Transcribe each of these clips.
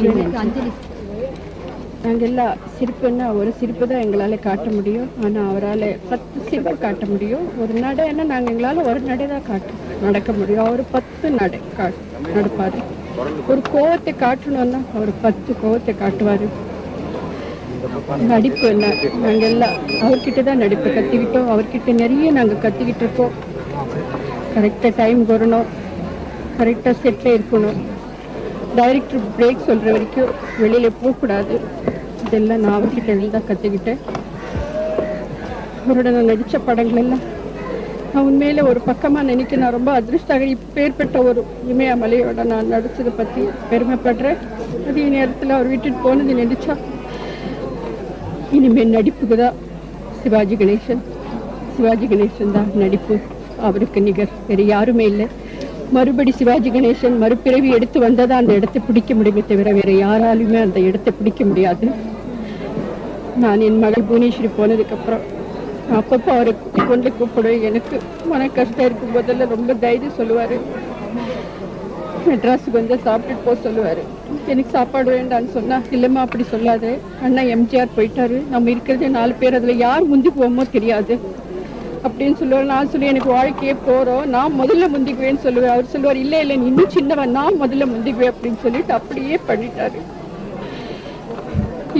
எனக்கு அஞ்சலி. நாங்கள் எல்லாம் சிரிப்புன்னா ஒரு சிரிப்பு தான் எங்களால் காட்ட முடியும். ஆனால் அவரால் பத்து சிரிப்பு காட்ட முடியும். ஒரு நடைன்னா நாங்கள் எங்களால் ஒரு நடை தான் காட்ட நடக்க முடியும். அவர் பத்து நடை கா நடப்பார். ஒரு கோவத்தை காட்டணும்னா அவர் பத்து கோவத்தை காட்டுவார். நடிப்பு என்ன? நாங்கள் எல்லாம் அவர்கிட்ட தான் நடிப்பு கற்றுக்கிட்டோம் அவர்கிட்ட நிறைய நாங்கள் கற்றுக்கிட்டு இருக்கோம். கரெக்டாக டைம் வரணும் கரெக்டாக செட்டில் இருக்கணும். டைரக்டர் பிரேக் சொல்கிற வரைக்கும் வெளியில் போகக்கூடாது. இதெல்லாம் நான் அவர்கிட்ட இருந்து தான் கற்றுக்கிட்டேன் அவரோட நான் நடித்த படங்கள் எல்லாம் நான் உண்மையில ஒரு பக்கமாக நினைக்க நான் ரொம்ப அதிர்ஷ்டாக இப்பேற்பட்ட ஒரு இமயமலையோட நான் நடிச்சதை பற்றி பெருமைப்படுறேன். அதே நேரத்தில் அவர் விட்டுட்டு போனது நினைச்சா இனிமேல் நடிப்புக்கு தான் சிவாஜி கணேசன். சிவாஜி கணேசன் தான் நடிப்பு. அவருக்கு நிகர். வேறு யாருமே இல்லை. மறுபடி சிவாஜி கணேசன் மறுபிறவி எடுத்து வந்ததா அந்த இடத்தை பிடிக்க முடியுமே தவிர வேற யாராலுமே அந்த இடத்தை பிடிக்க முடியாது. நான் என் மகள் புவனேஸ்வரி போனதுக்கு அப்புறம் அப்பப்போ அவரை கொண்டு கூப்பிடுவேன். எனக்கு மன கஷ்டம் இருக்கும் போதெல்லாம் ரொம்ப தைரியம் சொல்லுவாரு. மெட்ராஸுக்கு வந்து சாப்பிட்டுட்டு போக சொல்லுவாரு. எனக்கு சாப்பாடு வேண்டாம்னு சொன்னா இல்லைம்மா அப்படி சொல்லாது. அண்ணா எம்ஜிஆர் போயிட்டாரு. நம்ம இருக்கிறதே நாலு பேர். அதுல யார் முந்தி போவோமோ தெரியாது. அப்படின்னு சொல்லுவார். நான் சொல்லி எனக்கு வாழ்க்கையே போறோம். நான் முதல்ல முந்திக்குவேன்னு சொல்லுவேன் அவர் சொல்லுவார் இல்ல இல்ல நீ இன்னும் சின்னவன். நான் முதல்ல முந்திக்குவேன் அப்படின்னு சொல்லிட்டு அப்படியே பண்ணிட்டாரு.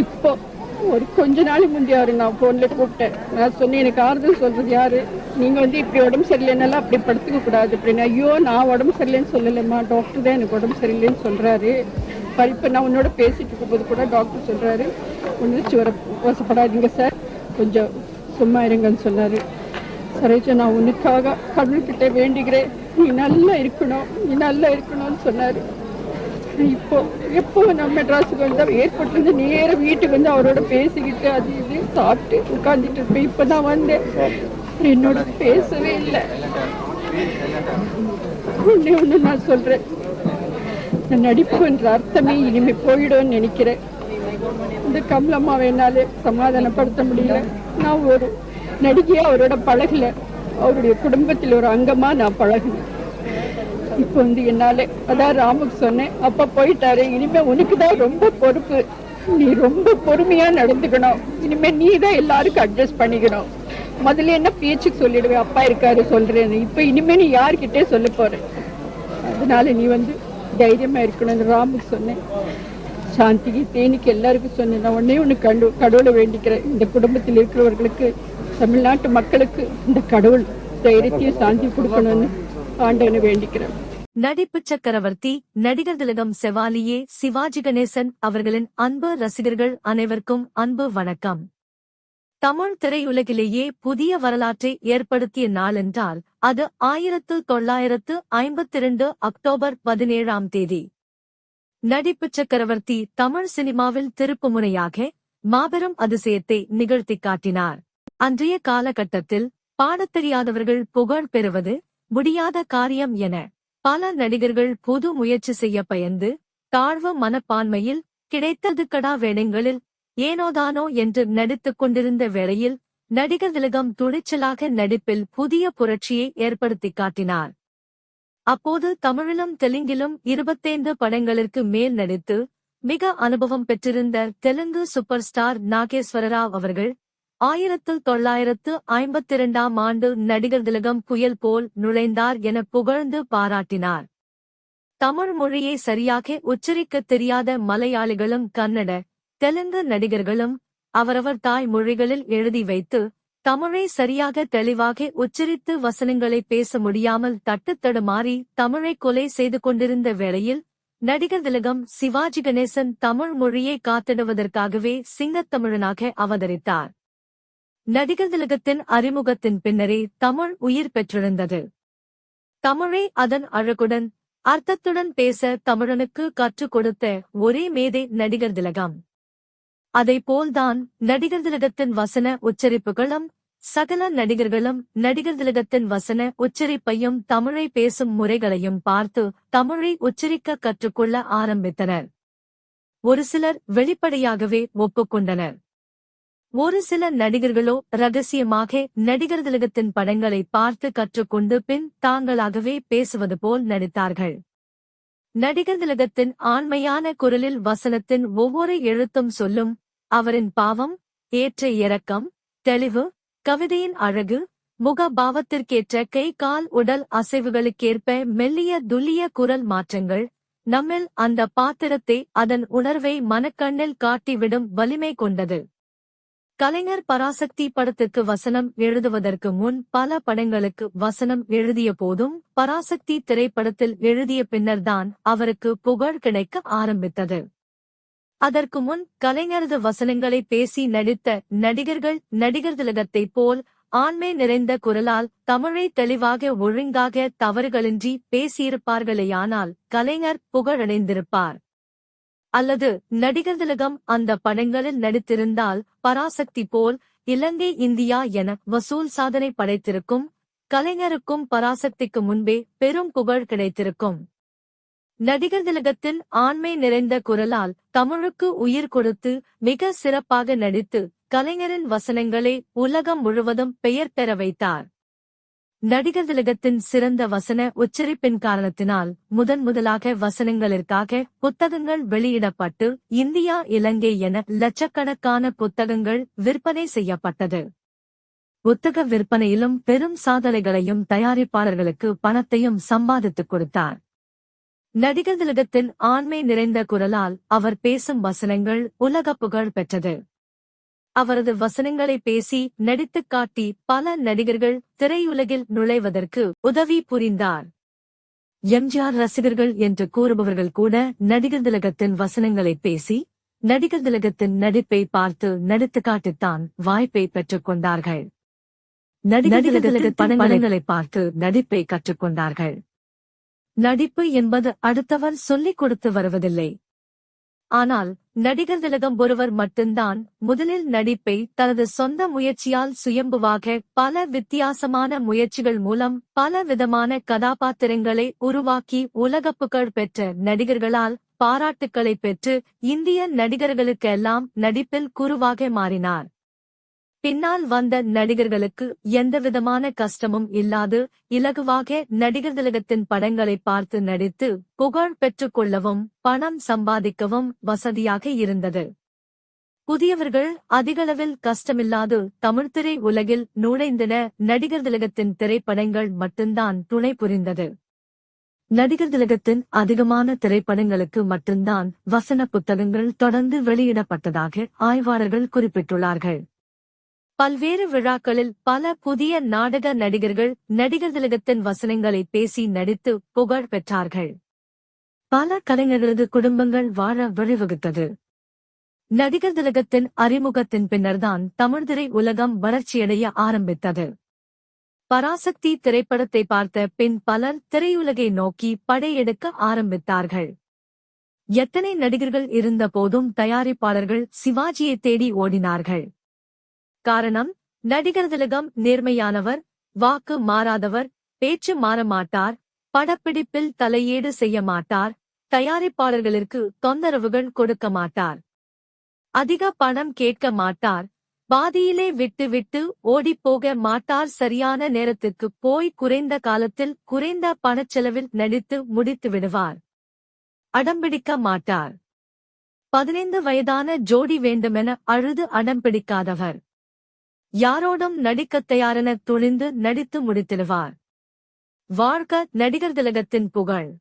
இப்போ ஒரு கொஞ்ச நாள் முந்தி நான் போன்ல கூப்பிட்டேன். நான் சொன்னேன் எனக்கு ஆறுதல் சொல்றது யாரு? நீங்க வந்து இப்படி உடம்பு சரியில்லைனாலும் அப்படி படுத்துக்க கூடாது அப்படின்னு. ஐயோ நான் உடம்பு சரியில்லைன்னு சொல்லலைம்மா. டாக்டர் தான் எனக்கு உடம்பு சரியில்லைன்னு சொல்றாரு. இப்போ இப்ப நான் உன்னோட பேசிட்டு இருக்கும்போது கூட டாக்டர் சொல்றாரு. ஒன்று சுவர வசப்படாதீங்க சார் கொஞ்சம் சும்மா இருங்கன்னு சொன்னாரு. சரோஜா நான் உனக்காக கடவுள்கிட்ட வேண்டிக்கிறேன் நீ நல்லா இருக்கணும் நீ நல்லா இருக்கணும்னு சொன்னாரு. இப்போ எப்போ நான் மெட்ராஸுக்கு வந்து ஏர்போர்ட்ல நேரம் நேர வீட்டுக்கு வந்து அவரோட பேசிக்கிட்டு அது இது சாப்பிட்டு உட்கார்ந்துட்டு இருப்பேன். இப்போ தான் வந்தேன். என்னோட பேசவே இல்லை. ஒன்று ஒண்ணு நான் சொல்றேன். நான் நடிப்புன்ற அர்த்தமே இனிமே போயிடும்னு நினைக்கிறேன். இந்த கமலம்மாவை என்னாலே சமாதானப்படுத்த முடியல. நான் ஒரு நடிகையா அவரோட பழகல அவருடைய குடும்பத்தில் ஒரு அங்கமா நான் பழகினேன். இப்போ வந்து என்னால அதான் ராமுக்கு சொன்னேன் அப்பா போயிட்டாரு இனிமே உனக்கு தான் ரொம்ப பொறுப்பு. நீ ரொம்ப பொறுமையா நடந்துக்கணும். இனிமே நீ தான் எல்லாருக்கும் அட்ஜஸ்ட் பண்ணிக்கணும். முதல்ல என்ன பேச்சுக்கு சொல்லிடுவேன் அப்பா இருக்காரு சொல்றேன்னு. இப்ப இனிமே நீ யார்கிட்டே சொல்ல போற? அதனால நீ வந்து தைரியமா இருக்கணும்னு ராமுக்கு சொன்னேன். சாந்திக்கு தேனிக்கு எல்லாருக்கும் சொன்னேன் நான் உடனே ஒன்று கண்டு கடவுளை வேண்டிக்கிறேன். இந்த குடும்பத்தில் இருக்கிறவர்களுக்கு தமிழ்நாட்டு மக்களுக்கு இந்த கடவுள் தைரியத்தையும் சாந்தி கொடுக்கணும்னு ஆண்டவனை வேண்டிக்கிறேன். நடிப்பு சக்கரவர்த்தி நடிகர் திலகம் செவாலியே சிவாஜி கணேசன் அவர்களின் அன்பு ரசிகர்கள் அனைவருக்கும் அன்பு வணக்கம். தமிழ் திரையுலகிலேயே புதிய வரலாற்றை ஏற்படுத்திய நாளென்றால் அது ஆயிரத்து தொள்ளாயிரத்து ஐம்பத்திரண்டு அக்டோபர் பதினேழாம் தேதி. நடிப்பு சக்கரவர்த்தி தமிழ் சினிமாவில் திருப்புமுனையாக மாபெரும் அதிசயத்தை நிகழ்த்தி காட்டினார். அன்றைய காலகட்டத்தில் பாடத் தெரியாதவர்கள் புகழ் பெறுவது முடியாத காரியம் என பல நடிகர்கள் புது முயற்சி செய்ய பயந்து தாழ்வு மனப்பான்மையில் கிடைத்தது கடா வேடங்களில் ஏனோதானோ என்று நடித்துக் கொண்டிருந்த வேளையில் நடிகர் திலகம் துணிச்சலாக நடிப்பில் புதிய புரட்சியை ஏற்படுத்தி காட்டினார். அப்போது தமிழிலும் தெலுங்கிலும் இருபத்தைந்து படங்களுக்கு மேல் நடித்து மிக அனுபவம் பெற்றிருந்த தெலுங்கு சூப்பர் ஸ்டார் நாகேஸ்வரராவ் அவர்கள் ஆயிரத்து தொள்ளாயிரத்து ஐம்பத்திரண்டாம் ஆண்டு நடிகர் திலகம் புயல் போல் நுழைந்தார் என புகழ்ந்து பாராட்டினார். தமிழ் மொழியை சரியாக உச்சரிக்கத் தெரியாத மலையாளிகளும் கன்னட தெலுங்கு நடிகர்களும் அவரவர் தாய் மொழிகளில் எழுதி வைத்து தமிழை சரியாக தெளிவாக உச்சரித்து வசனங்களை பேச முடியாமல் தட்டுத்தடுமாறி தமிழை கொலை செய்து கொண்டிருந்த வேளையில் நடிகர் திலகம் சிவாஜி கணேசன் தமிழ் மொழியை காத்திடுவதற்காகவே சிங்கத்தமிழனாக அவதரித்தார். நடிகர் திலகத்தின் அறிமுகத்தின் பின்னரே தமிழ் உயிர் பெற்றிருந்தது. தமிழை அதன் அழகுடன் அர்த்தத்துடன் பேச தமிழனுக்கு கற்றுக் கொடுத்த ஒரே மேதை நடிகர் திலகம். அதைப்போல்தான் நடிகர் திலகத்தின் வசன உச்சரிப்புகளும் சகல நடிகர்களும் நடிகர் திலகத்தின் வசன உச்சரிப்பையும் தமிழை பேசும் முறைகளையும் பார்த்து தமிழை உச்சரிக்க கற்றுக்கொள்ள ஆரம்பித்தனர். ஒரு சிலர் வெளிப்படையாகவே ஒப்புக்கொண்டனர். ஒரு சில நடிகர்களோ ரகசியமாக நடிகர் திலகத்தின் படங்களை பார்த்து கற்றுக்கொண்டு பின் தாங்களாகவே பேசுவது போல் நடித்தார்கள். நடிகர் திலகத்தின் ஆண்மையான குரலில் வசனத்தின் ஒவ்வொரு எழுத்தும் சொல்லும் அவரின் பாவம் ஏற்ற இரக்கம் தெளிவு கவிதையின் அழகு முக பாவத்திற்கேற்ற கை கால் உடல் அசைவுகளுக்கேற்ப மெல்லிய துல்லிய குரல் மாற்றங்கள் நம்மில் அந்த பாத்திரத்தை அதன் உணர்வை மனக்கண்ணில் காட்டிவிடும் வலிமை கொண்டது. கலைஞர் பராசக்தி படத்துக்கு வசனம் எழுதுவதற்கு முன் பல படங்களுக்கு வசனம் எழுதிய போதும் பராசக்தி திரைப்படத்தில் எழுதிய பின்னர்தான் அவருக்கு புகழ் கிடைக்க ஆரம்பித்தது. அதற்கு முன் கலைஞரது வசனங்களை பேசி நடித்த நடிகர்கள் நடிகர் திலகத்தைப் போல் ஆண்மை நிறைந்த குரலால் தமிழை தெளிவாக ஒழுங்காக தவறுகளின்றி பேசியிருப்பார்களேயானால் கலைஞர் புகழடைந்திருப்பார். அல்லது நடிகர் திலகம் அந்த படங்களில் நடித்திருந்தால் பராசக்தி போல் இலங்கை இந்தியா என வசூல் சாதனை படைத்திருக்கும் கலைஞருக்கும் பராசக்திக்கு முன்பே பெரும் புகழ் கிடைத்திருக்கும். நடிகர் திலகத்தின் ஆண்மை நிறைந்த குரலால் தமிழுக்கு உயிர் கொடுத்து மிக சிறப்பாக நடித்து கலைஞரின் வசனங்களை உலகம் முழுவதும் பெயர் பெற வைத்தார். நடிகர் திலகத்தின் சிறந்த வசன உச்சரிப்பின் காரணத்தினால் முதன் முதலாக வசனங்களிற்காக புத்தகங்கள் வெளியிடப்பட்டு இந்தியா இலங்கை என லட்சக்கணக்கான புத்தகங்கள் விற்பனை செய்யப்பட்டது. புத்தக விற்பனையிலும் பெரும் சாதனைகளையும் தயாரிப்பாளர்களுக்கு பணத்தையும் சம்பாதித்துக் கொடுத்தார். நடிகர் திலகத்தின் ஆண்மை நிறைந்த குரலால் அவர் பேசும் வசனங்கள் உலக புகழ் பெற்றது. அவரது வசனங்களை பேசி நடித்துக் காட்டி பல நடிகர்கள் திரையுலகில் நுழைவதற்கு உதவி புரிந்தார். எம்ஜிஆர் ரசிகர்கள் என்று கூறுபவர்கள் கூட நடிகர் திலகத்தின் வசனங்களை பேசி நடிகர் திலகத்தின் நடிப்பை பார்த்து நடித்து காட்டித்தான் வாய்ப்பை பெற்றுக் கொண்டார்கள். நடிகர் திலகத்தின் படங்களை பார்த்து நடிப்பை கற்றுக்கொண்டார்கள் நடிப்பு என்பது அடுத்தவர் சொல்லிக் கொடுத்து வருவதில்லை. ஆனால் நடிகர் திலகம் ஒருவர் மட்டும்தான் முதலில் நடிப்பை தனது சொந்த முயற்சியால் சுயம்புவாக பல வித்தியாசமான முயற்சிகள் மூலம் பல விதமான கதாபாத்திரங்களை உருவாக்கி உலக புகழ் பெற்ற நடிகர்களால் பாராட்டுக்களை பெற்று இந்திய நடிகர்களுக்கெல்லாம் நடிப்பில் குருவாக மாறினார். பின்னால் வந்த நடிகர்களுக்கு எந்தவிதமான கஷ்டமும் இல்லாது இலகுவாக நடிகர் திலகத்தின் படங்களை பார்த்து நடித்து புகழ் பெற்றுக் கொள்ளவும் பணம் சம்பாதிக்கவும் வசதியாக இருந்தது. புதியவர்கள் அதிகளவில் கஷ்டமில்லாது தமிழ்த்திரை உலகில் நுழைந்தன. நடிகர் திலகத்தின் திரைப்படங்கள் மட்டும்தான் துணை புரிந்தது. நடிகர் திலகத்தின் அதிகமான திரைப்படங்களுக்கு மட்டும்தான் வசன புத்தகங்கள் தொடர்ந்து வெளியிடப்பட்டதாக ஆய்வாளர்கள் குறிப்பிட்டுள்ளார்கள். பல்வேறு விழாக்களில் பல புதிய நாடக நடிகர்கள் நடிகர் திலகத்தின் வசனங்களை பேசி நடித்து புகழ் பெற்றார்கள். பல கலைஞர்களது குடும்பங்கள் வாழ வழிவகுத்தது. நடிகர் திலகத்தின் அறிமுகத்தின் பின்னர்தான் தமிழ்திரை உலகம் வளர்ச்சியடைய ஆரம்பித்தது. பராசக்தி திரைப்படத்தை பார்த்த பின் பலர் திரையுலகை நோக்கி படையெடுக்க ஆரம்பித்தார்கள். எத்தனை நடிகர்கள் இருந்த போதும் தயாரிப்பாளர்கள் சிவாஜியை தேடி ஓடினார்கள். காரணம் நடிகர் திலகம் நேர்மையானவர் வாக்கு மாறாதவர் பேச்சு மாறமாட்டார் படப்பிடிப்பில் தலையீடு செய்ய மாட்டார் தயாரிப்பாளர்களுக்கு தொந்தரவுகள் கொடுக்க மாட்டார். அதிக பணம் கேட்க மாட்டார் பாதியிலே விட்டு விட்டு ஓடிப்போக மாட்டார் சரியான நேரத்துக்கு போய் குறைந்த காலத்தில் குறைந்த பணச்செலவில் நடித்து முடித்து விடுவார். அடம்பிடிக்க மாட்டார். பதினைந்து வயதான ஜோடி வேண்டுமென அழுது அடம்பிடிக்காதவர் யாரோடும் நடிக்கத் தயாரென துணிந்து நடித்து முடித்திடுவார். வாழ்க நடிகர் திலகத்தின் புகழ்.